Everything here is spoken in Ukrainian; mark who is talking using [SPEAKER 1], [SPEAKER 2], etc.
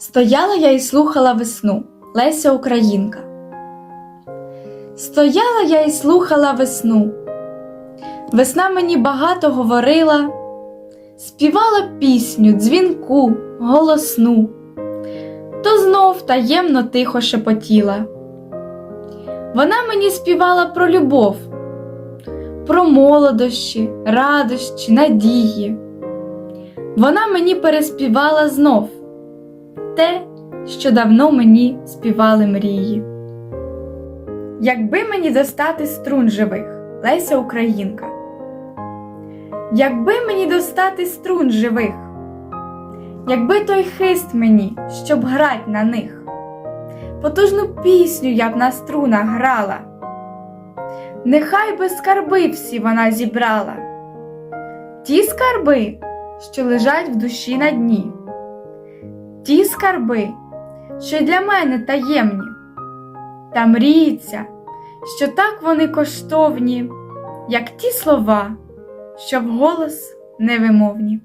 [SPEAKER 1] Стояла я і слухала весну Леся Українка. Стояла я і слухала весну. Весна мені багато говорила, співала пісню, дзвінку, голосну, то знов таємно тихо шепотіла. Вона мені співала про любов, про молодощі, радощі, надії. Вона мені переспівала знов те, що давно мені співали мрії. Якби мені достати струн живих, Леся Українка. Якби мені достати струн живих, якби той хист мені, щоб грать на них, потужну пісню я б на струнах грала, нехай би скарби всі вона зібрала, ті скарби, що лежать в душі на дні, ті скарби, що й для мене таємні, та мріється, що так вони коштовні, як ті слова, що вголос невимовні.